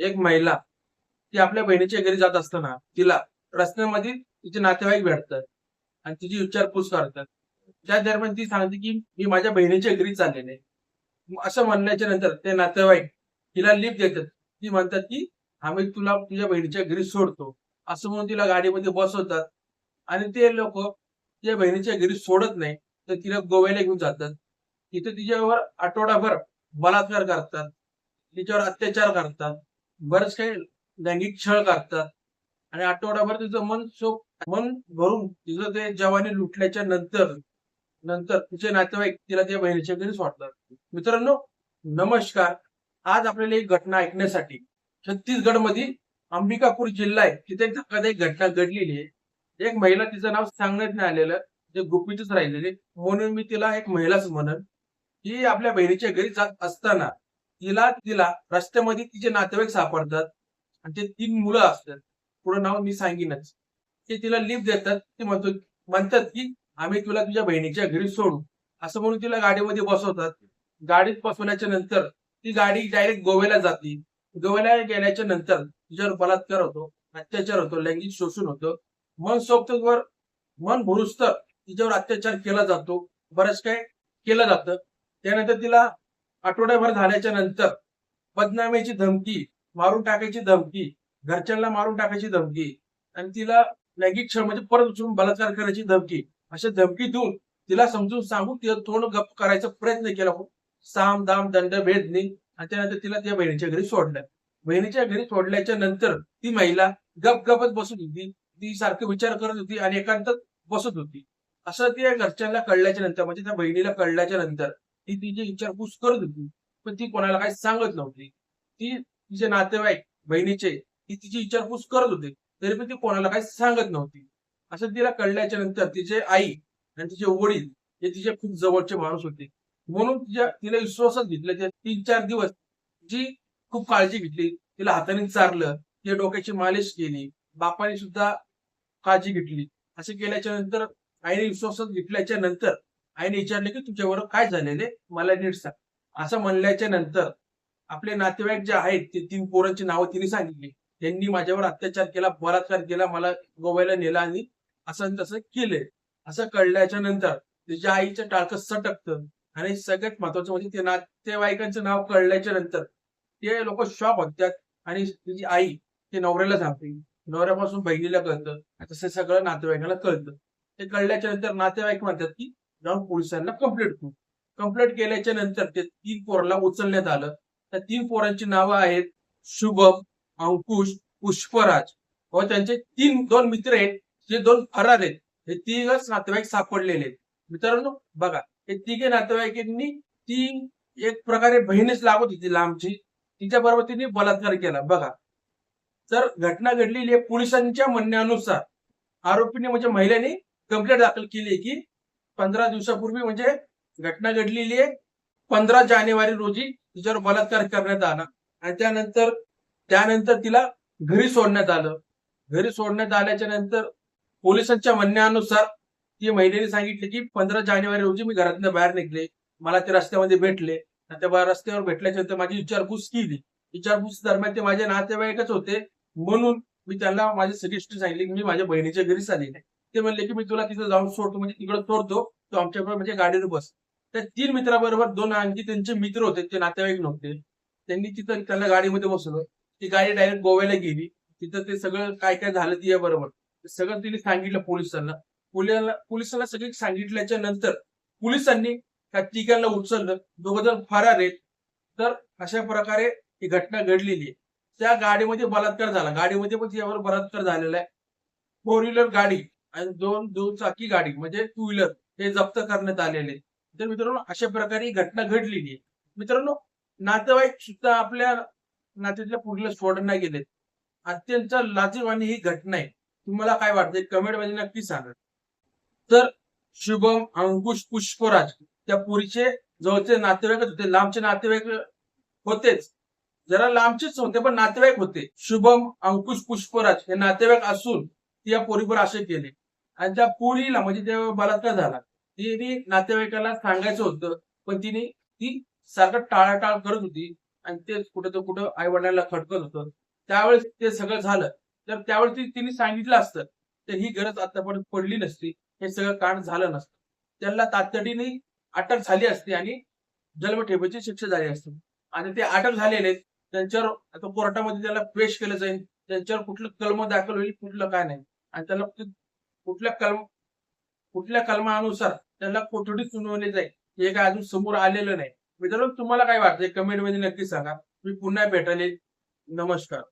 एक महिला ती आपल्या बहिणीच्या घरी जात असताना तिला रस्त्यामध्ये तिचे नातेवाईक भेटतात आणि तिची विचारपूस करतात. त्या दरम्यान ती सांगते की मी माझ्या बहिणीच्या घरी चाललेले असं म्हणल्याच्या नंतर ते नातेवाईक तिला लिफ्ट देतात. ती म्हणतात की आम्ही तुला तुझ्या बहिणीच्या घरी सोडतो. असं म्हणून तिला गाडीमध्ये बसवतात आणि ते लोक तिच्या बहिणीच्या घरी सोडत नाही तर तिला गोव्याला घेऊन जातात. तिथे तिच्यावर आठवडाभर बलात्कार करतात. तिच्यावर अत्याचार करतात. बरेच काही लैंगिक छळ करतात आणि आठवडाभर तिचं मन शोक मन भरून तिचं ते जवानी लुटल्याच्या नंतर नंतर तिचे नातेवाईक तिला त्या बहिणीच्या घरीच वाटतात. मित्रांनो नमस्कार. आज आपल्याला एक घटना ऐकण्यासाठी छत्तीसगडमध्ये अंबिकापूर जिल्हा आहे. तिथे एक धक्कादायक घटना घडलेली आहे. एक महिला तिचं नाव सांगण्यात नाही आलेलं. ते गुपितच राहिलेले. म्हणून मी तिला एक महिलाच म्हणन ती आपल्या बहिणीच्या घरी जात असताना तिला तिला रस्त्यामध्ये तिचे नातेवाईक सापडतात. आणि ते तीन मुलं असतात. पुढं नाव मी सांगीनच. ते तिला लिफ्ट देतात. ते म्हणतो म्हणतात की आम्ही तुला तुझ्या बहिणीच्या घरी सोडू. असं म्हणून तिला गाडीमध्ये बसवतात. गाडीत बसवल्याच्या नंतर ती गाडी डायरेक्ट गोव्याला जाते. गोव्याला गेल्याच्यानंतर तिच्यावर बलात्कार होतो अत्याचार होतो लैंगिक शोषण होतं. मन सोबतवर मन भरुस्तर तिच्यावर अत्याचार केला जातो. बरंच काय केलं जातं. त्यानंतर तिला आठवड्याभर झाल्याच्यानंतर बदनामीची धमकी मारून टाकायची धमकी घरच्यांना मारून टाकायची धमकी आणि तिला लैंगिक क्षण म्हणजे परत उचलून बलात्कार करायची धमकी. अशा धमकी देऊन तिला समजून सांगून तिला थोडं गप्प करायचा प्रयत्न केला. साम दाम दंड भेद नाही आणि त्यानंतर तिला त्या बहिणीच्या घरी सोडलं. बहिणीच्या घरी सोडल्याच्या नंतर ती महिला गप गपच बसत होती. ती सारखे विचार करत होती आणि एकांतात बसत होती. असं त्या घरच्यांना कळल्याच्या नंतर म्हणजे त्या बहिणीला कळल्याच्या नंतर ती तिची विचारपूस करत होती पण ती कोणाला काही सांगत नव्हती. ती तिचे नातेवाईक बहिणीचे ती तिची विचारपूस करत होते. तरी पण ती कोणाला काही सांगत नव्हती. असं तिला कळल्याच्या नंतर तिचे आई आणि तिचे वडील हे तिचे खूप जवळचे माणूस होते. म्हणून तिच्या तिला विश्वासात घेतलं. त्या तीन चार दिवस जी खूप काळजी घेतली. तिला हाताने चारलं. तिच्या डोक्याची मालिश केली. बापाने सुद्धा काळजी घेतली. असे केल्याच्यानंतर आईने विश्वासात घेतल्याच्या नंतर आईने विचारले की तुमच्याबरोबर काय झालेले मला नीट सांग. असं म्हणल्याच्या नंतर आपले नातेवाईक जे आहेत ते तीन पोरांची नावं तिने सांगितली. त्यांनी माझ्यावर अत्याचार केला बलात्कार केला मला गोव्याला नेला आणि असं तसं केलंय. असं कळल्याच्या नंतर तिच्या आईचं टाळकं सटकतं आणि सगळ्यात महत्वाचं म्हणजे ते नातेवाईकांचं नाव कळल्याच्या नंतर ते लोक शॉक होतात आणि तिची आई ते नवऱ्याला सांगते. नवऱ्यापासून बहिणीला कळतं. आणि तसं सगळं नातेवाईकांना कळतं. ते कळल्याच्या नंतर नातेवाईक म्हणतात की जाऊन पोलिसांना कंप्लेंट करू. कंप्लेंट केल्याच्यानंतर ते तीन पोराला उचलण्यात आलं. त्या तीन पोरांची नावं आहेत शुभम अंकुश पुष्पराज. व त्यांचे तीन दोन मित्र आहेत. जे दोन फरार आहेत. हे तिघच नातेवाईक सापडलेले आहेत. मित्रांनो बघा हे तिघे नातेवाईकांनी ती एक प्रकारे बहिणीच लागत होती लांबची. तिच्या बरोबर तिने बलात्कार केला. बघा तर घटना घडलेली आहे पोलिसांच्या म्हणण्यानुसार. आरोपीने म्हणजे महिलेने कंप्लेंट दाखल केली की पंधरा दिवसापूर्वी म्हणजे घटना घडलेली आहे. पंधरा जानेवारी रोजी तिच्यावर बलात्कार करण्यात आला. आणि त्यानंतर त्यानंतर तिला घरी सोडण्यात आलं. घरी सोडण्यात आल्याच्यानंतर पोलिसांच्या म्हणण्यानुसार ती महिलेने सांगितले की पंधरा जानेवारी रोजी मी घरातून बाहेर निघले. मला ते रस्त्यामध्ये भेटले. आणि त्या रस्त्यावर भेटल्याच्या नंतर माझी विचारपूस केली. विचारपूस दरम्यान ते माझे नातेवाईकच होते. म्हणून मी त्यांना माझी सगळी सांगितली की मी माझ्या बहिणीच्या घरी आलेले ते म्हणले की मी तुला तिथं जाऊन सोडतो म्हणजे तिकडे सोडतो तो आमच्याबरोबर म्हणजे गाडीवर बस. त्या तीन मित्राबरोबर दोन आणखी त्यांचे मित्र होते ते नातेवाईक नव्हते. त्यांनी तिथं त्यांना गाडीमध्ये बसवलं. ती गाडी डायरेक्ट गोव्याला गेली. तिथं ते सगळं काय काय झालं तिच्या बरोबर सगळं तिने सांगितलं पोलिसांना. पोलिसांना पोलिसांना सगळी सांगितल्याच्या नंतर पोलिसांनी त्या तिघांना उचललं. दोघ जण फरार आहेत. तर अशा प्रकारे ही घटना घडलेली आहे. त्या गाडीमध्ये बलात्कार झाला. गाडीमध्ये पण तिच्यावर बलात्कार झालेला आहे. फोर व्हीलर गाडी. आणि दोन दुचाकी गाडी म्हणजे टू व्हीलर हे जप्त करण्यात आलेले. तर मित्रांनो अशा प्रकारे ही घटना घडलेली आहे. मित्रांनो नातेवाईक सुद्धा आपल्या नात्यातल्या पुढल्या सोडण्यात गेलेत. अत्यंत लाजीवानी ही घटना आहे. तुम्हाला काय वाटतंय? कमेंटमध्ये नक्की सांगा. तर शुभम अंकुश पुष्पराज त्या पुरीचे जवळचे नातेवाईकच होते. लांबचे नातेवाईक होतेच. जरा लांबचेच होते पण नातेवाईक होते. शुभम अंकुश पुष्पराज हे नातेवाईक असून ती या पोरीवर असे केले. आणि त्या पोरीला म्हणजे ते बलात्कार झाला तिने नातेवाईकाला सांगायचं होतं पण तिने ती सारखं टाळाटाळ करत होती आणि ते कुठं तर कुठं आई वडिलांना खटकत होतं. त्यावेळेस ते सगळं झालं. तर त्यावेळेस तिने सांगितलं असतं तर ही गरज आतापर्यंत पडली नसती. हे सगळं कारण झालं नसतं. त्यांना तातडीने अटक झाली असती आणि जन्मठेपेची शिक्षा झाली असते. आणि ते अटक झालेले त्यांच्यावर आता कोर्टामध्ये त्याला पेश केलं जाईल. त्यांच्यावर कुठलं कलम दाखल होईल कुठलं काय नाही. आणि त्याला कुठल्या कलम कुठल्या कलमानुसार त्याला कोठडी सुनावली जाईल हे काय अजून समोर आलेलं नाही. मित्रांनो तुम्हाला काय वाटतंय? कमेंटमध्ये नक्की सांगा. मी पुन्हा भेटाले नमस्कार.